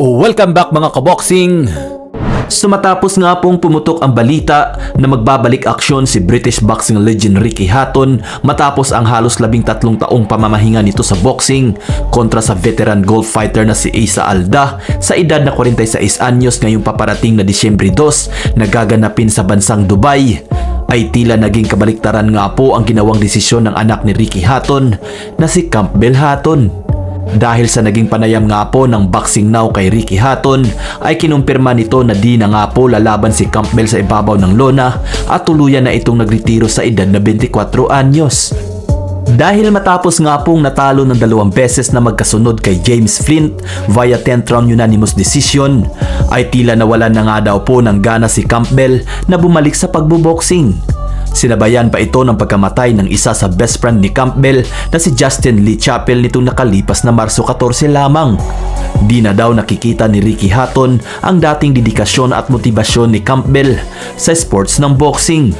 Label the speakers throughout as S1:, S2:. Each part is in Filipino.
S1: Welcome back mga kaboxing! Sumatapos nga pong pumutok ang balita na magbabalik aksyon si British boxing legend Ricky Hatton matapos ang halos labing tatlong taong pamamahinga nito sa boxing kontra sa veteran gold fighter na si Isa Alda sa edad na 46 anyos ngayong paparating na Disyembre 2 na gaganapin sa bansang Dubai ay tila naging kabaliktaran nga po ang ginawang desisyon ng anak ni Ricky Hatton na si Campbell Hatton. Dahil sa naging panayam nga po ng Boxing Now kay Ricky Hatton ay kinumpirma nito na di na nga po lalaban si Campbell sa ibabaw ng lona at tuluyan na itong nagretiro sa edad na 24 anyos. Dahil matapos nga pong natalo ng dalawang beses na magkasunod kay James Flint via 10th round unanimous decision, ay tila nawalan na nga daw po ng gana si Campbell na bumalik sa pagbuboxing. Sinabayan pa ito ng pagkamatay ng isa sa best friend ni Campbell na si Justin Lee Chappell nitong nakalipas na Marso 14 lamang. Di na daw nakikita ni Ricky Hatton ang dating dedikasyon at motibasyon ni Campbell sa sports ng boxing.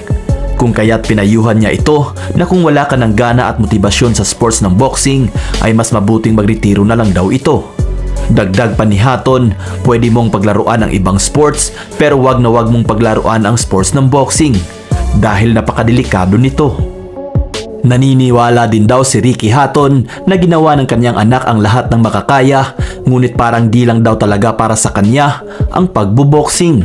S1: Kung kaya't pinayuhan niya ito na kung wala ka ng gana at motibasyon sa sports ng boxing ay mas mabuting magretiro na lang daw ito. Dagdag pa ni Hatton, pwede mong paglaruan ang ibang sports pero wag na wag mong paglaruan ang sports ng boxing dahil napakadelikado nito. Naniniwala din daw si Ricky Hatton na ginawa ng kanyang anak ang lahat ng makakaya ngunit parang di lang daw talaga para sa kanya ang pagbuboxing.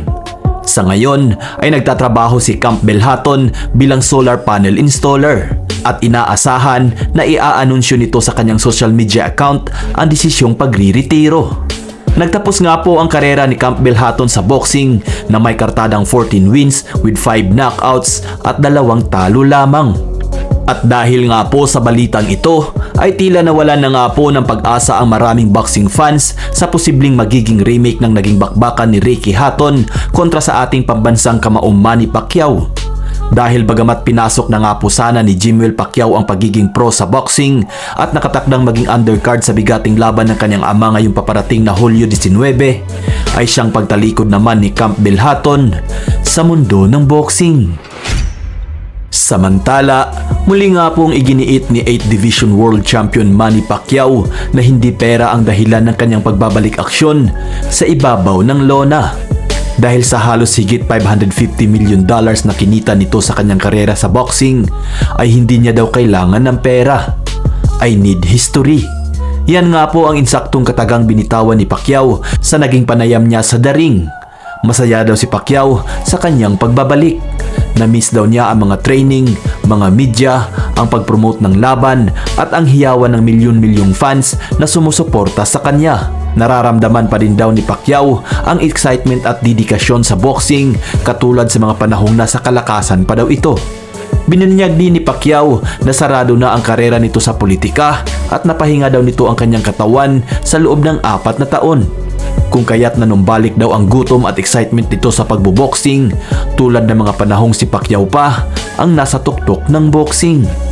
S1: Sa ngayon ay nagtatrabaho si Campbell Hatton bilang solar panel installer at inaasahan na iaanunsyo nito sa kanyang social media account ang desisyong pagriretiro. Nagtapos nga po ang karera ni Campbell Hatton sa boxing na may kartadang 14 wins with 5 knockouts at dalawang talo lamang. At dahil nga po sa balitang ito, ay tila nawalan na nga po ng pag-asa ang maraming boxing fans sa posibleng magiging remake ng naging bakbakan ni Ricky Hatton kontra sa ating pambansang kamaong Manny Pacquiao. Dahil bagamat pinasok na nga po sana ni Jimwell Pacquiao ang pagiging pro sa boxing at nakatakdang maging undercard sa bigating laban ng kanyang ama ngayong paparating na Hulyo 19, ay siyang pagtalikod naman ni Campbell Hatton sa mundo ng boxing. Samantala, muli nga pong iginiit ni 8th Division World Champion Manny Pacquiao na hindi pera ang dahilan ng kanyang pagbabalik aksyon sa ibabaw ng lona. Dahil sa halos higit 550 million dollars na kinita nito sa kanyang karera sa boxing, ay hindi niya daw kailangan ng pera. I need history. Yan nga po ang insaktong katagang binitawan ni Pacquiao sa naging panayam niya sa daring. Masaya daw si Pacquiao sa kanyang pagbabalik. Na-miss daw niya ang mga training, mga media, ang pag-promote ng laban at ang hiyawan ng milyon-milyong fans na sumusuporta sa kanya. Nararamdaman pa rin daw ni Pacquiao ang excitement at dedikasyon sa boxing katulad sa mga panahong nasa kalakasan pa daw ito. Bininyag din ni Pacquiao na sarado na ang karera nito sa politika at napahinga daw nito ang kanyang katawan sa loob ng apat na taon. Kung kaya't nanumbalik daw ang gutom at excitement nito sa pagbuboxing tulad ng mga panahong si Pacquiao pa ang nasa tuktok ng boxing.